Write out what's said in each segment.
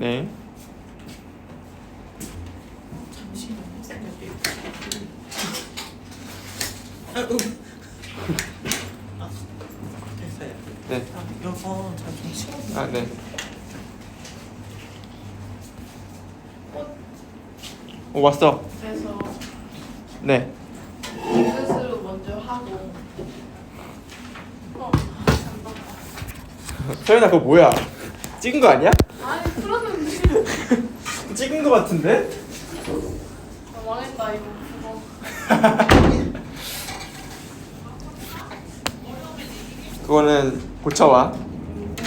네. 잠시만요. 아, 됐어요. 네. 아, 이거 치워. 아, 네. 오, 왔어. 그래서 네. 이것으로 먼저 하고 어 잠깐만 서연아, 그거 뭐야? 찍은 거 아니야? 찍은 거 같은데? 아, 망했다 이거 그거 그거는 고쳐와.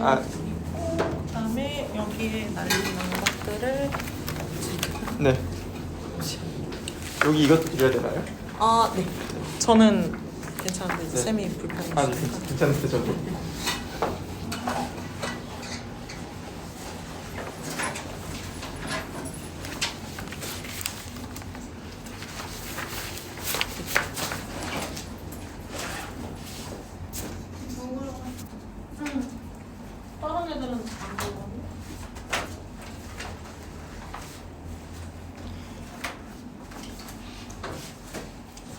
아, 그다음에 여기에 날리는 것들을 네. 여기 이것도 드려야 되나요? 아, 네. 저는 괜찮은데 이제 네. 쌤이 불편해서. 아, 네. 괜찮은데 저도. 응 다른 애들은 안 먹어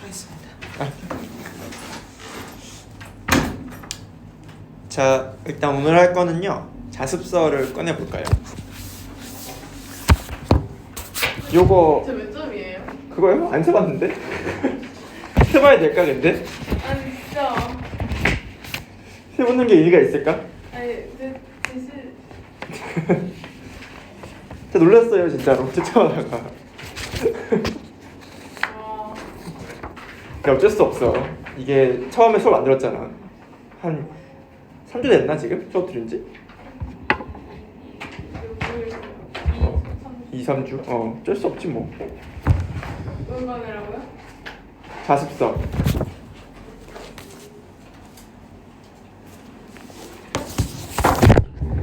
하겠습니다. 자, 일단 오늘 할 거는요. 자습서를 꺼내 볼까요? 요거 저몇 점이에요? 그거요? 안 써 봤는데? 해봐야 될까 근데? 아니 진짜 해보는 게 의미가 있을까? 아니 제 제실 진짜 놀랐어요 진짜로 와 근데 어쩔 수 없어 이게 처음에 수업 안 들었잖아 한 3주 됐나 지금? 수업 들은 지? 이 2, 3주? 어 어쩔 수 없지 뭐 음반이라고요? 자습서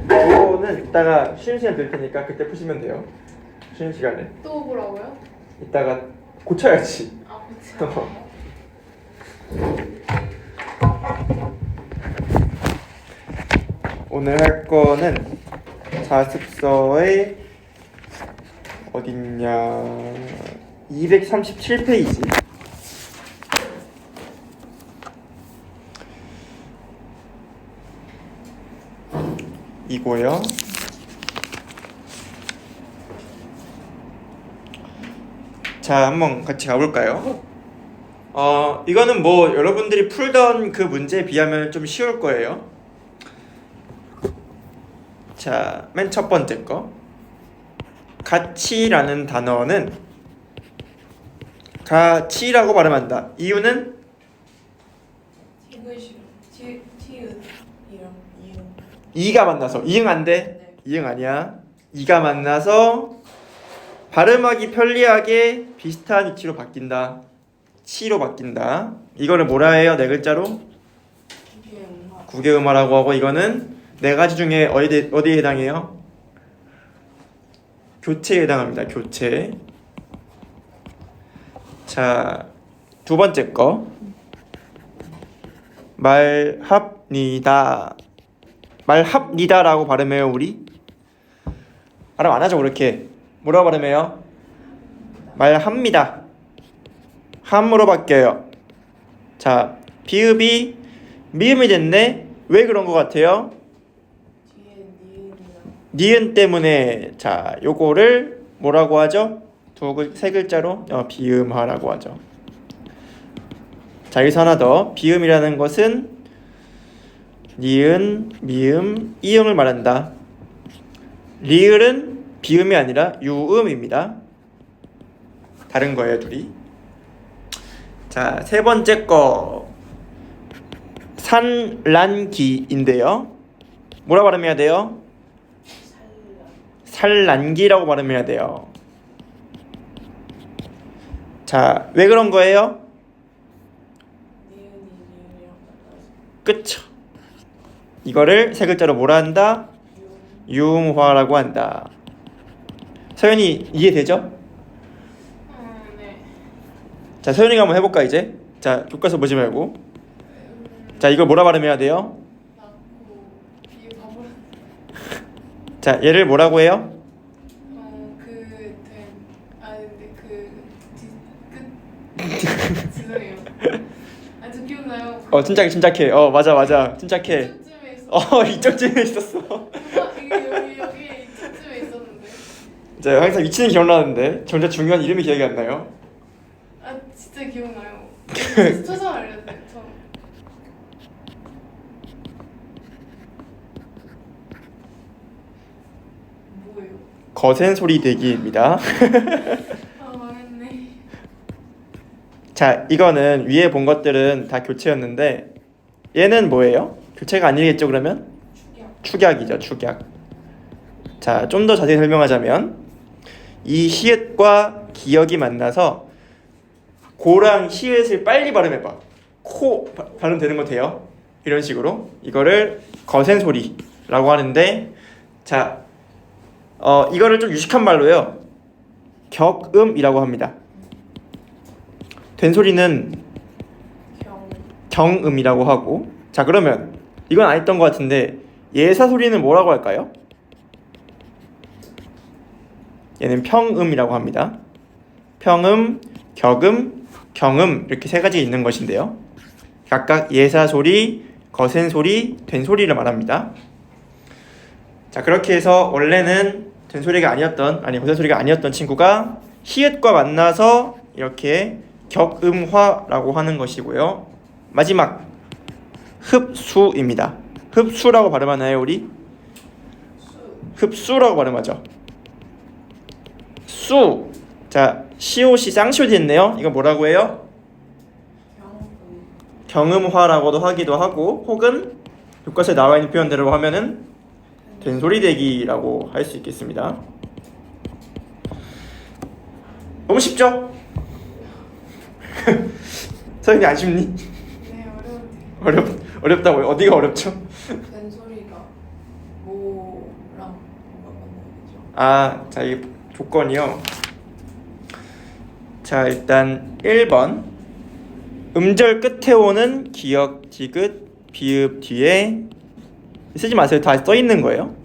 이거는 이따가 쉬는 시간 될 테니까 그때 푸시면 돼요 쉬는 시간에 또 보라고요? 이따가 고쳐야지 아 그쵸 오늘 할 거는 자습서의 어딨냐 237페이지 이고요. 자, 한번 같이 가볼까요? 어, 이거는 뭐 여러분들이 풀던 그 문제에 비하면 좀 쉬울 거예요. 자, 맨 첫 번째 거. 가치라는 단어는 가치라고 발음한다. 이유는 이가 만나서 이응 안 돼. 네 이응 아니야. 이가 만나서 발음하기 편리하게 비슷한 위치로 바뀐다. 치로 바뀐다. 이거를 뭐라 해요? 네 글자로 구개음화라고 하고 이거는 네 가지 중에 어디 어디에 해당해요? 교체에 해당합니다. 교체. 자, 두 번째 거. 말합니다. 말합니다라고 발음해요, 우리? 발음 안 하죠, 그렇게. 뭐라고 발음해요? 말합니다. 함으로 바뀌어요. 자, 비읍이 미음이 됐네. 왜 그런 것 같아요? 니은 때문에 자 요거를 뭐라고 하죠? 두 글, 세 글자로 어, 비음화라고 하죠. 자 여기서 하나 더 비음이라는 것은 니은, 미음, 이음을 말한다. 리을은 비음이 아니라 유음입니다. 다른 거예요 둘이. 자 세 번째 거 산란기인데요. 뭐라 발음해야 돼요? 산란기라고 발음해야 돼요. 자, 왜 그런 거예요? 그쵸. 이거를 세 글자로 뭐라 한다? 유 유음화라고 한다. 서연이 이해되죠? 음 네 자, 서연이가 한번 해볼까 이제? 자, 교과서 보지 말고. 자, 이걸 뭐라 발음해야 돼요? 자, 얘를 뭐라고 해요? 죄송해요. 아, 저 기억나요? 어 침착해 침착해 어 맞아 맞아 침착해 어 이쪽쯤에 있었어 아, 제가 항상 위치는 기억나는데 정작 중요한 이름이 기억이 안 나요 아 진짜 기억나요. 초점 알려주세요. 뭐예요? 거센 소리 대기입니다 자 이거는 위에 본 것들은 다 교체였는데 얘는 뭐예요? 교체가 아니겠죠 그러면? 축약. 축약 이죠 축약. 자 좀 더 자세히 설명하자면 이 히읗과 기역이 만나서 고랑 히읗을 빨리 발음해 봐. 코 바- 발음 되는 거 돼요? 이런 식으로 이거를 거센 소리라고 하는데 자 어, 이거를 좀 유식한 말로요 격음이라고 합니다. 된 소리는 경. 경음이라고 하고 자 그러면 이건 안 했던 것 같은데 예사 소리는 뭐라고 할까요? 얘는 평음이라고 합니다. 평음, 격음, 경음 이렇게 세 가지 있는 것인데요. 각각 예사 소리, 거센 소리, 된 소리를 말합니다. 자 그렇게 해서 원래는 된 소리가 아니었던 아니 거센 소리가 아니었던 친구가 히읗과 만나서 이렇게 격음화라고 하는 것이고요. 마지막 흡수입니다. 흡수라고 발음하나요, 우리? 수. 흡수라고 발음하죠. 수. 자, 시옷이 쌍시옷이 됐네요. 이거 뭐라고 해요? 경음. 경음화라고도 하기도 하고 혹은 교과서에 나와 있는 표현대로 하면은 된소리 대기라고 할 수 있겠습니다. 너무 쉽죠? 선생님 안 쉽니? 네 어려운데. 어렵 어렵다고요? 어디가 어렵죠? 된 소리가 뭐랑 뭐가 만나겠죠? 아, 자, 이 조건이요. 자, 일단 1번. 음절 끝에 오는 기역, 디귿, 비읍 뒤에 쓰지 마세요. 다 써 있는 거예요.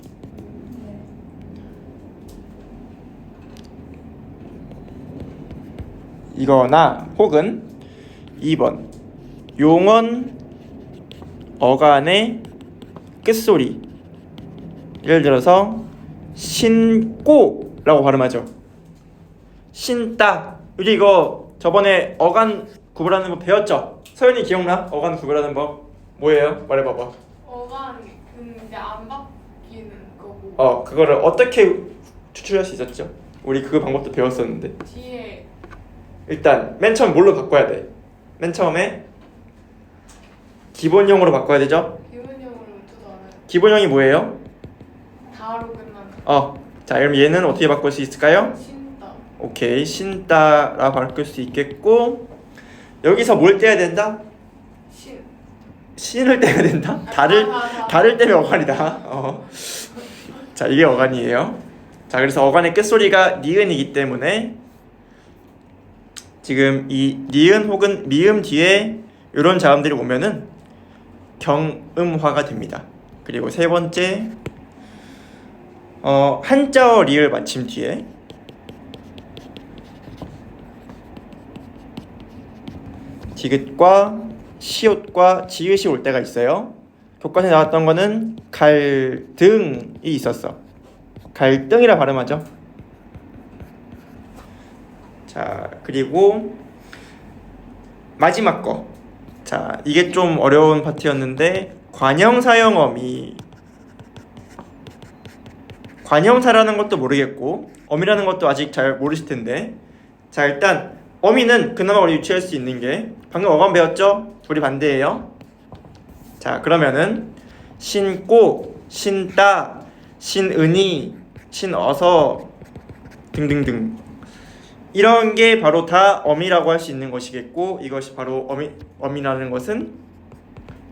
이거나 혹은 2번. 용언 어간의 끝소리. 예를 들어서 신꼬라고 발음하죠. 신따. 우리 이거 저번에 어간 구분하는 거 배웠죠? 서연이 기억나? 어간 구분하는 법 뭐예요? 말해봐봐. 어간 근데 안 바뀌는 거고 어 그거를 어떻게 추출할 수 있었죠? 우리 그거 방법도 배웠었는데 뒤에 일단 맨 처음 뭘로 바꿔야 돼? 맨 처음에 기본형으로 바꿔야 되죠? 기본형으로 저도 알아요. 기본형이 뭐예요? 다로 끝나는 어, 자 그럼 얘는 어떻게 바꿀 수 있을까요? 신다. 오케이 신따라 바꿀 수 있겠고 여기서 뭘 떼야 된다? 신. 신을 떼야 된다? 아, 달을 다, 다, 다. 달을 떼면 어간이다. 어. 자 이게 어간이에요. 자 그래서 어간의 끝소리가 니은이기 때문에 지금 이 니은 혹은 미음 뒤에 이런 자음들이 오면은 경음화가 됩니다. 그리고 세 번째 어, 한자어 리을 마침 뒤에 디귿과 시옷과 지읒이 올 때가 있어요. 교과서에 나왔던 거는 갈등이 있었어. 갈등이라 발음하죠. 자, 그리고 마지막 거. 자, 이게 좀 어려운 파트였는데 관형사형어미 관형사라는 것도 모르겠고 어미라는 것도 아직 잘 모르실 텐데 자 일단 어미는 그나마 우리 유추할 수 있는 게 방금 어감 배웠죠? 둘이 반대예요. 자 그러면은 신고, 신따, 신은이, 신어서 등등등 이런 게 바로 다 어미라고 할 수 있는 것이겠고 이것이 바로 어미 어미라는 것은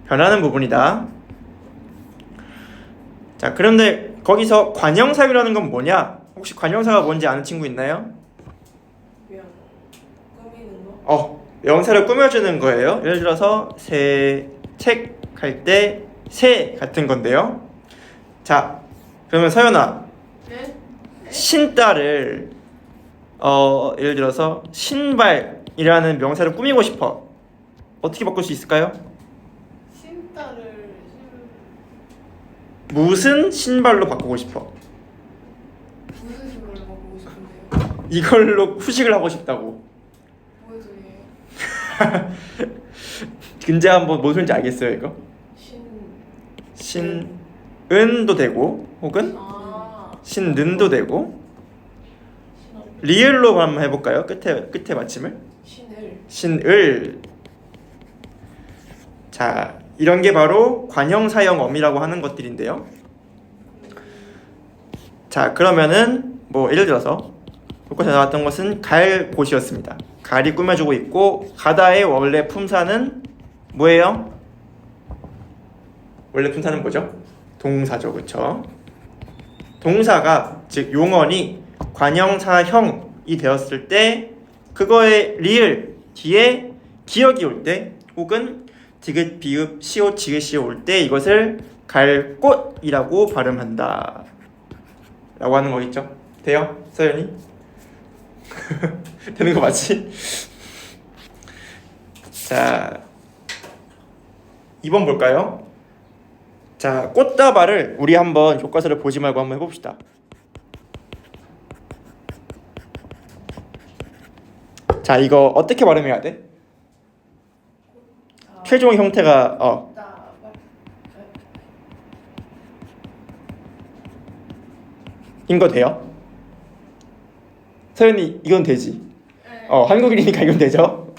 변하는 부분이다. 자 그런데 거기서 관형사유라는 건 뭐냐? 혹시 관형사가 뭔지 아는 친구 있나요? 어, 명사를 꾸며주는 거예요. 예를 들어서 새, 책 할 때 새 같은 건데요. 자, 그러면 서연아, 네. 신다를 어, 예를 들어서 신발이라는 명사를 꾸미고 싶어. 어떻게 바꿀 수 있을까요? 신발을 무슨 신발로 바꾸고 싶어? 무슨 신발로 먹고 싶은데요? 이걸로 후식을 하고 싶다고. 뭐죠? 근제 한번 뭔 소린지 알겠어요, 이거? 신. 신은도 되고 혹은 아. 신는도 되고 리을로 한번 해볼까요? 끝에 끝에 받침을 신을 신을 자 이런 게 바로 관형사형 어미라고 하는 것들인데요. 자 그러면은 뭐 예를 들어서 교과서에 나왔던 것은 갈 곳이었습니다. 갈이 꾸며주고 있고 가다의 원래 품사는 뭐예요? 원래 품사는 뭐죠? 동사죠, 그렇죠? 동사가 즉 용언이 관형사형이 되었을 때 그거의 리을 뒤에 기억이 올 때 혹은 디귿 비읍 시옷 지읒이 올 때 이것을 갈 곳이라고 발음한다. 라고 하는 거겠죠? 돼요? 서연이? 되는 거 맞지? 자 2번 볼까요? 자 꽃다발을 우리 한번 교과서를 보지 말고 한번 해봅시다. 자 이거 어떻게 발음해야 돼? 아... 최종 형태가 어. 인거 돼요? 서연이 이건 되지? 네. 어 한국인이니까 이건 되죠?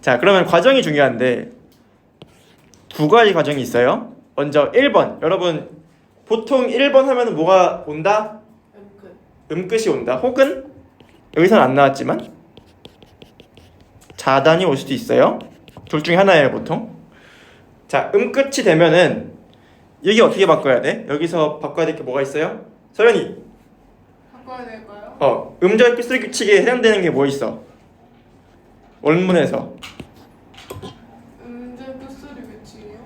자 그러면 과정이 중요한데 두 가지 과정이 있어요. 먼저 1번 여러분 보통 1번 하면은 뭐가 온다? 끝. 음끝이 온다. 혹은 여기서는 안 나왔지만 자단이 올 수도 있어요. 둘 중에 하나예요 보통. 자 음끝이 되면은 여기 어떻게 바꿔야 돼? 여기서 바꿔야 될 게 뭐가 있어요? 서연이 바꿔야 될까요? 어 음절 필수 규칙에 해당되는 게 뭐 있어? 원문에서 음절 끝소리 규칙이요?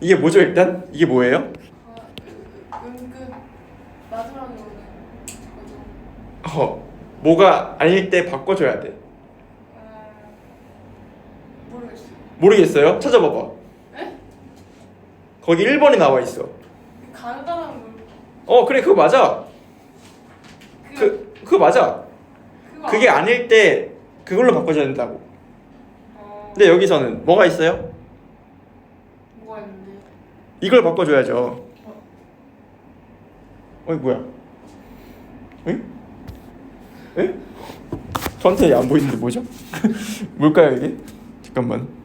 이게 뭐죠 일단? 이게 뭐예요? 아... 음... 거죠? 어 뭐가 아닐 때 바꿔줘야 돼. 아... 모르겠어요? 찾아봐봐. 네? 거기 1번에 나와 있어. 간단한 걸... 어 그래 그거 맞아. 그 그거 맞아. 그거 그게 안- 아닐 때 그걸로 바꿔줘야 된다고. 어... 근데 여기서는 뭐가 있어요? 뭐가 있는데? 이걸 바꿔줘야죠. 어이 뭐야? 응? 응? 저한테 안 보이는데 뭐죠? 뭘까요 이게? 잠깐만.